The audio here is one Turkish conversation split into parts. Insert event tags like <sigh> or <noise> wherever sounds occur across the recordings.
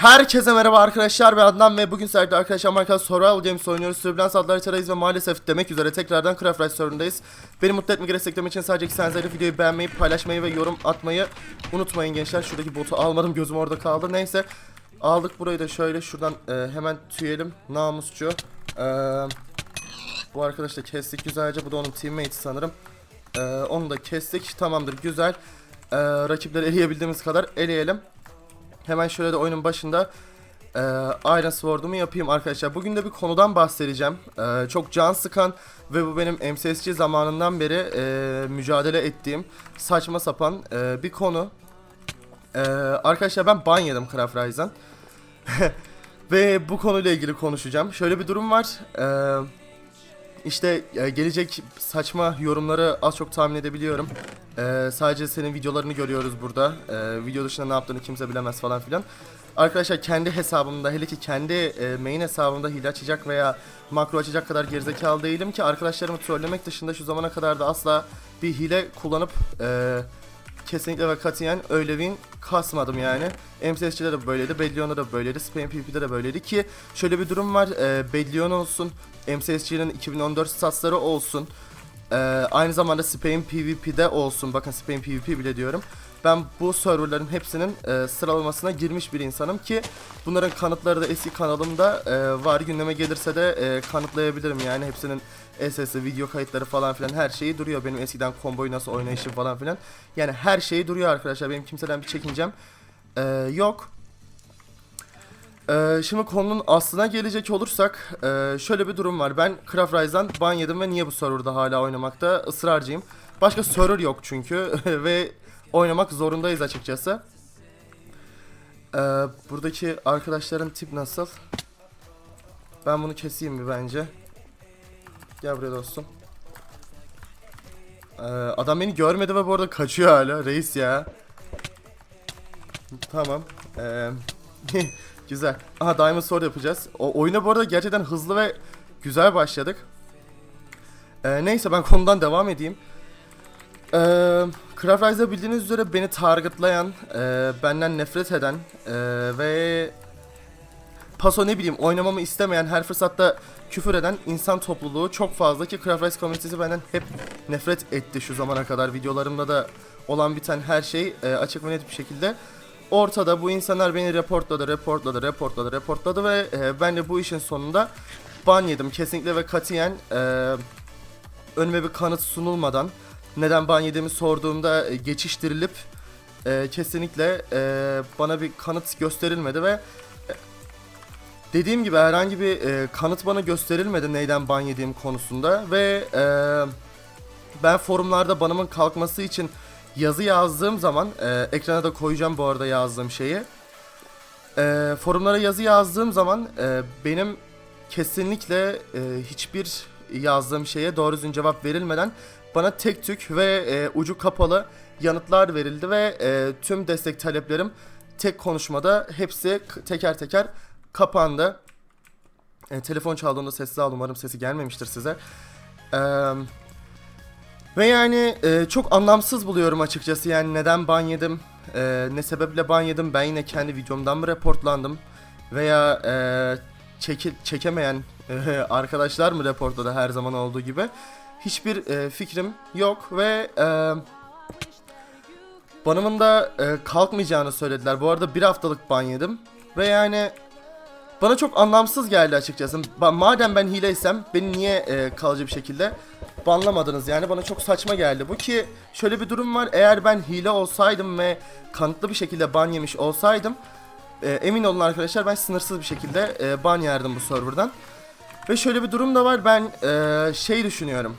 Herkese merhaba arkadaşlar ben Adnan ve bugün sizlerle arkadaşlar Minecraft Survival Games oynuyoruz. Sürbilans adlı haritadayız ve maalesef demek üzere tekrardan Craft Rice serverındayız. Beni mutlu etmek desteklemek için sadece iki saniye videoyu beğenmeyi, paylaşmayı ve yorum atmayı unutmayın gençler. Şuradaki botu almadım gözüm orada kaldı. Neyse aldık burayı da şöyle şuradan e, hemen tüyelim. Namusçu. E, bu arkadaşı da kestik güzelce. Bu da onun teammate'i sanırım. E, onu da kestik. Tamamdır güzel. E, rakipleri eleyebildiğimiz kadar eleyelim. Hemen şöyle de oyunun başında e, Iron Sword'umu yapayım arkadaşlar. Bugün de bir konudan bahsedeceğim. E, çok can sıkan ve bu benim MCSC zamanından beri e, mücadele ettiğim saçma sapan e, bir konu. E, arkadaşlar ben ban yedim Craft Rise'dan. <laughs> ve bu konuyla ilgili konuşacağım. Şöyle bir durum var. E, işte e, gelecek saçma yorumları az çok tahmin edebiliyorum. E, sadece senin videolarını görüyoruz burada. E, video dışında ne yaptığını kimse bilemez falan filan. Arkadaşlar kendi hesabımda hele ki kendi e, main hesabımda hile açacak veya makro açacak kadar gerizekalı değilim ki arkadaşlarımı trollemek dışında şu zamana kadar da asla bir hile kullanıp e, kesinlikle ve katiyen öyle win kasmadım yani. MCS'de de böyleydi, Bellion'da da böyleydi, Spain PvP'de de böyleydi ki şöyle bir durum var. E, Bellion olsun, MCSG'nin 2014 statsları olsun. e, aynı zamanda Spain PvP'de olsun. Bakın Spain PvP bile diyorum. Ben bu serverların hepsinin e, sıralamasına girmiş bir insanım ki bunların kanıtları da eski kanalımda e, var. Gündeme gelirse de e, kanıtlayabilirim yani hepsinin SS'i, video kayıtları falan filan her şeyi duruyor. Benim eskiden komboyu nasıl oynayışım falan filan. Yani her şeyi duruyor arkadaşlar. Benim kimseden bir çekincem e, yok. Ee, şimdi konunun aslına gelecek olursak e, şöyle bir durum var. Ben Craft Rise'dan ban yedim ve niye bu serverda hala oynamakta ısrarcıyım. Başka server yok çünkü <laughs> ve oynamak zorundayız açıkçası. Ee, buradaki arkadaşların tip nasıl? Ben bunu keseyim mi bence? Gel buraya dostum. Ee, adam beni görmedi ve bu arada kaçıyor hala. Reis ya. Tamam. Ee, <laughs> güzel. Aha Diamond Sword yapacağız. O oyuna bu arada gerçekten hızlı ve güzel başladık. Ee, neyse ben konudan devam edeyim. Ee, Craft bildiğiniz üzere beni targetlayan, e, benden nefret eden e, ve paso ne bileyim oynamamı istemeyen, her fırsatta küfür eden insan topluluğu çok fazla ki Craft Rise komünitesi benden hep nefret etti şu zamana kadar. Videolarımda da olan biten her şey e, açık ve net bir şekilde ortada. Bu insanlar beni reportladı, reportladı, reportladı, reportladı ve e, ben de bu işin sonunda ban yedim. Kesinlikle ve katiyen e, önüme bir kanıt sunulmadan neden ban yediğimi sorduğumda e, geçiştirilip e, kesinlikle e, bana bir kanıt gösterilmedi ve e, dediğim gibi herhangi bir e, kanıt bana gösterilmedi neyden ban yediğim konusunda ve e, ben forumlarda banımın kalkması için yazı yazdığım zaman e, ekrana da koyacağım bu arada yazdığım şeyi. E, forumlara yazı yazdığım zaman e, benim kesinlikle e, hiçbir yazdığım şeye doğru düzgün cevap verilmeden bana tek tük ve e, ucu kapalı yanıtlar verildi ve e, tüm destek taleplerim tek konuşmada hepsi teker teker kapandı. E, telefon çaldığında sessiz al umarım sesi gelmemiştir size. Eee ve yani e, çok anlamsız buluyorum açıkçası. Yani neden ban yedim, e, ne sebeple ban yedim, ben yine kendi videomdan mı reportlandım? Veya e, çeki, çekemeyen e, <laughs> arkadaşlar mı reportladı her zaman olduğu gibi hiçbir e, fikrim yok ve e, banımın da e, kalkmayacağını söylediler. Bu arada bir haftalık ban yedim ve yani bana çok anlamsız geldi açıkçası. Ba- madem ben hileysem beni niye e, kalıcı bir şekilde banlamadınız yani bana çok saçma geldi. Bu ki şöyle bir durum var eğer ben hile olsaydım ve kanıtlı bir şekilde ban yemiş olsaydım e, emin olun arkadaşlar ben sınırsız bir şekilde e, ban yerdim bu serverdan. Ve şöyle bir durum da var ben e, şey düşünüyorum.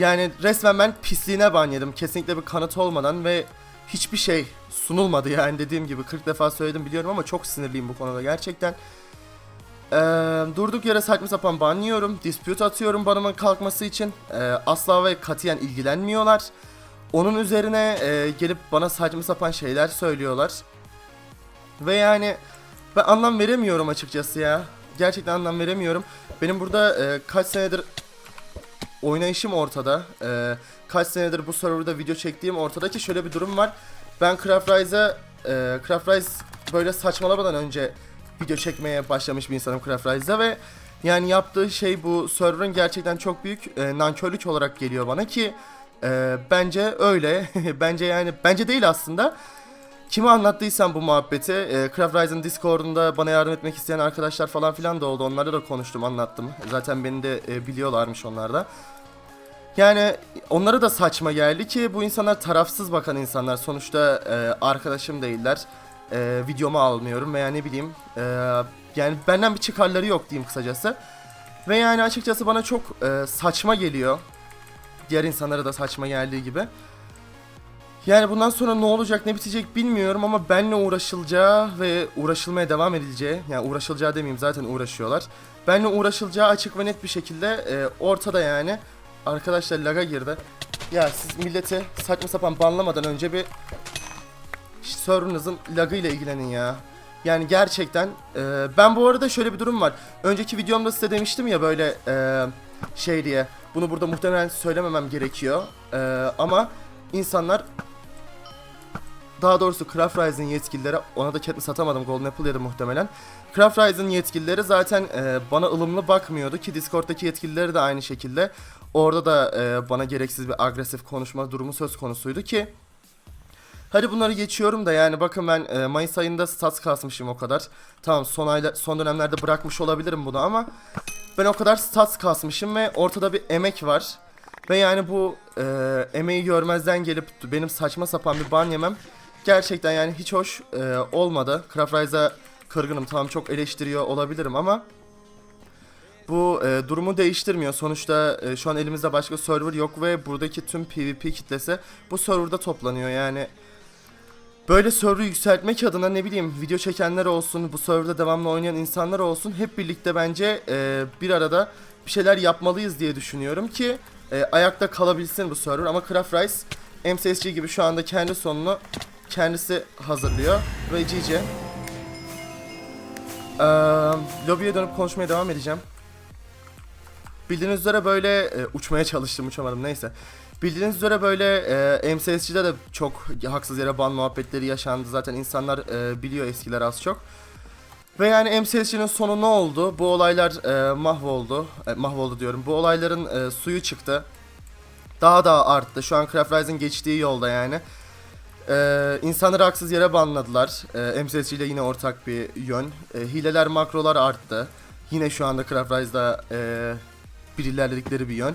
Yani resmen ben pisliğine ban yedim kesinlikle bir kanıt olmadan ve hiçbir şey sunulmadı yani dediğim gibi 40 defa söyledim biliyorum ama çok sinirliyim bu konuda gerçekten. Ee, durduk yere saçma sapan banlıyorum, dispute atıyorum banımın kalkması için. Ee, asla ve katiyen ilgilenmiyorlar. Onun üzerine e, gelip bana saçma sapan şeyler söylüyorlar. Ve yani ben anlam veremiyorum açıkçası ya. Gerçekten anlam veremiyorum. Benim burada e, kaç senedir oynayışım ortada. E, kaç senedir bu serverda video çektiğim ortada ki şöyle bir durum var. Ben Craft Rise'a e, Craft Rise böyle saçmalamadan önce video çekmeye başlamış bir insanım Craft Rise'da ve yani yaptığı şey bu server'ın gerçekten çok büyük e, nankörlük olarak geliyor bana ki e, bence öyle. <laughs> bence yani bence değil aslında. Kime anlattıysam bu muhabbeti, e, Craft Rise'ın Discord'unda bana yardım etmek isteyen arkadaşlar falan filan da oldu. Onlarla da konuştum, anlattım. Zaten beni de e, biliyorlarmış onlar da. Yani onlara da saçma geldi ki bu insanlar tarafsız bakan insanlar. Sonuçta e, arkadaşım değiller. E, videomu almıyorum veya ne bileyim. e, yani benden bir çıkarları yok diyeyim kısacası. Ve yani açıkçası bana çok e, saçma geliyor. Diğer insanlara da saçma geldiği gibi. Yani bundan sonra ne olacak ne bitecek bilmiyorum ama benle uğraşılacağı ve uğraşılmaya devam edileceği yani uğraşılacağı demeyeyim zaten uğraşıyorlar. Benle uğraşılacağı açık ve net bir şekilde e, ortada yani. Arkadaşlar laga girdi. Ya siz milleti saçma sapan banlamadan önce bir server'ınızın lagıyla ilgilenin ya. Yani gerçekten e, ben bu arada şöyle bir durum var. Önceki videomda size demiştim ya böyle e, şey diye. Bunu burada muhtemelen söylememem gerekiyor. E, ama insanlar daha doğrusu Craft Rise'ın yetkilileri ona da Katniss satamadım Golden Apple ya da muhtemelen. Craft Rise'ın yetkilileri zaten e, bana ılımlı bakmıyordu ki Discord'daki yetkilileri de aynı şekilde. Orada da e, bana gereksiz bir agresif konuşma durumu söz konusuydu ki Hadi bunları geçiyorum da yani bakın ben e, Mayıs ayında stats kasmışım o kadar. Tamam son ayla son dönemlerde bırakmış olabilirim bunu ama ben o kadar stats kasmışım ve ortada bir emek var. Ve yani bu e, emeği görmezden gelip benim saçma sapan bir ban yemem gerçekten yani hiç hoş e, olmadı. Craft Rise'a kırgınım tamam çok eleştiriyor olabilirim ama bu e, durumu değiştirmiyor. Sonuçta e, şu an elimizde başka server yok ve buradaki tüm PvP kitlesi bu serverda toplanıyor yani. Böyle server'ı yükseltmek adına ne bileyim video çekenler olsun, bu serverda devamlı oynayan insanlar olsun hep birlikte bence e, bir arada bir şeyler yapmalıyız diye düşünüyorum ki e, ayakta kalabilsin bu server ama Craft Rice MSSG gibi şu anda kendi sonunu kendisi hazırlıyor ve GG. Ee, lobiye dönüp konuşmaya devam edeceğim. Bildiğiniz üzere böyle e, uçmaya çalıştım uçamadım neyse. Bildiğiniz üzere böyle e, MSSG'de de çok haksız yere ban muhabbetleri yaşandı. Zaten insanlar e, biliyor eskiler az çok. Ve yani MSSG'nin sonu ne oldu? Bu olaylar e, mahvoldu. E, mahvoldu diyorum. Bu olayların e, suyu çıktı. Daha da arttı. Şu an Craft Rise'ın geçtiği yolda yani. E, insanları haksız yere banladılar. E, MSSG ile yine ortak bir yön. E, hileler, makrolar arttı. Yine şu anda Craft Rise'da e, bir ilerledikleri bir yön.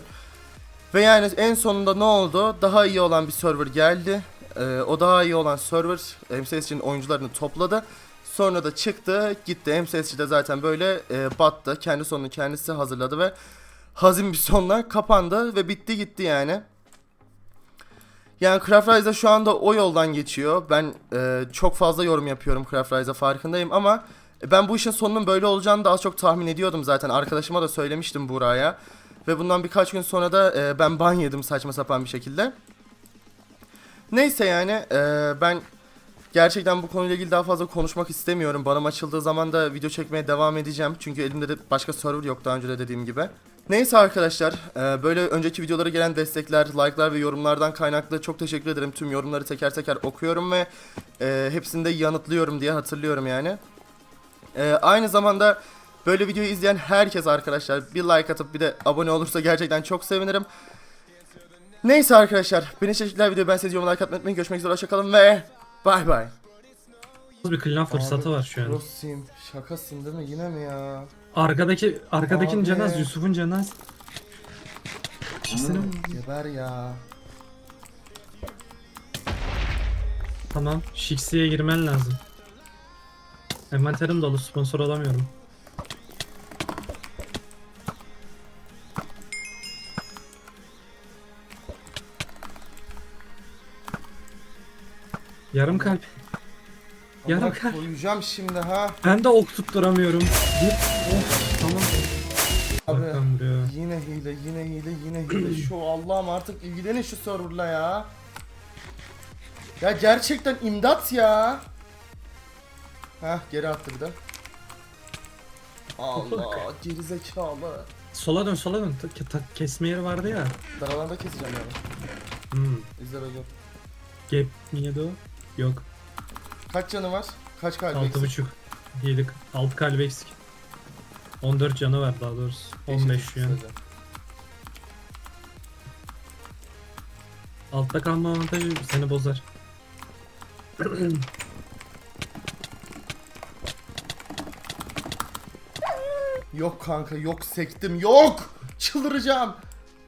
Ve yani en sonunda ne oldu? Daha iyi olan bir server geldi. Ee, o daha iyi olan server MSSG'nin oyuncularını topladı. Sonra da çıktı gitti. MSSG de zaten böyle e, battı. Kendi sonunu kendisi hazırladı ve hazin bir sonla kapandı ve bitti gitti yani. Yani Craft Rise'da şu anda o yoldan geçiyor. Ben e, çok fazla yorum yapıyorum Craft Rise'a farkındayım ama ben bu işin sonunun böyle olacağını da az çok tahmin ediyordum zaten. Arkadaşıma da söylemiştim Buraya. Ve bundan birkaç gün sonra da e, ben ban yedim saçma sapan bir şekilde. Neyse yani e, ben gerçekten bu konuyla ilgili daha fazla konuşmak istemiyorum. Banım açıldığı zaman da video çekmeye devam edeceğim. Çünkü elimde de başka server yok daha önce de dediğim gibi. Neyse arkadaşlar e, böyle önceki videolara gelen destekler, like'lar ve yorumlardan kaynaklı çok teşekkür ederim. Tüm yorumları teker teker okuyorum ve e, hepsini de yanıtlıyorum diye hatırlıyorum yani. E, aynı zamanda Böyle videoyu izleyen herkes arkadaşlar bir like atıp bir de abone olursa gerçekten çok sevinirim. Neyse arkadaşlar. Beni çeşitler video ben size yorum like atmayı unutmayın. Görüşmek üzere hoşçakalın ve bay bay. bir klan fırsatı var şu an. Rosim şakasın değil mi yine mi ya? Arkadaki arkadakinin Abi. canaz Yusuf'un canaz. İkisini Geber ya. Tamam. Shixi'ye girmen lazım. Envanterim dolu sponsor olamıyorum. Yarım kalp. Yarım kalp. koyacağım şimdi ha. Ben de ok tutturamıyorum. Bir. Of, tamam. Abi yine hile yine hile yine hile. <clears throat> Şu Allah'ım artık ilgilenin şu serverla ya. Ya gerçekten imdat ya. Heh geri attı bir de. Allah gerizekalı. Sola dön sola dön. Ta- ta- kesme yeri vardı ya. Dar alanda keseceğim yani. Hmm. İzle bakayım. Gap miydi o? Yok. Kaç canı var? Kaç kalbi Altı eksik? buçuk. Hile 6 kalbi eksik. 14 canı var daha doğrusu. 15 şu an. Altta kalma avantajı seni bozar. Yok kanka yok sektim yok. Çıldıracağım.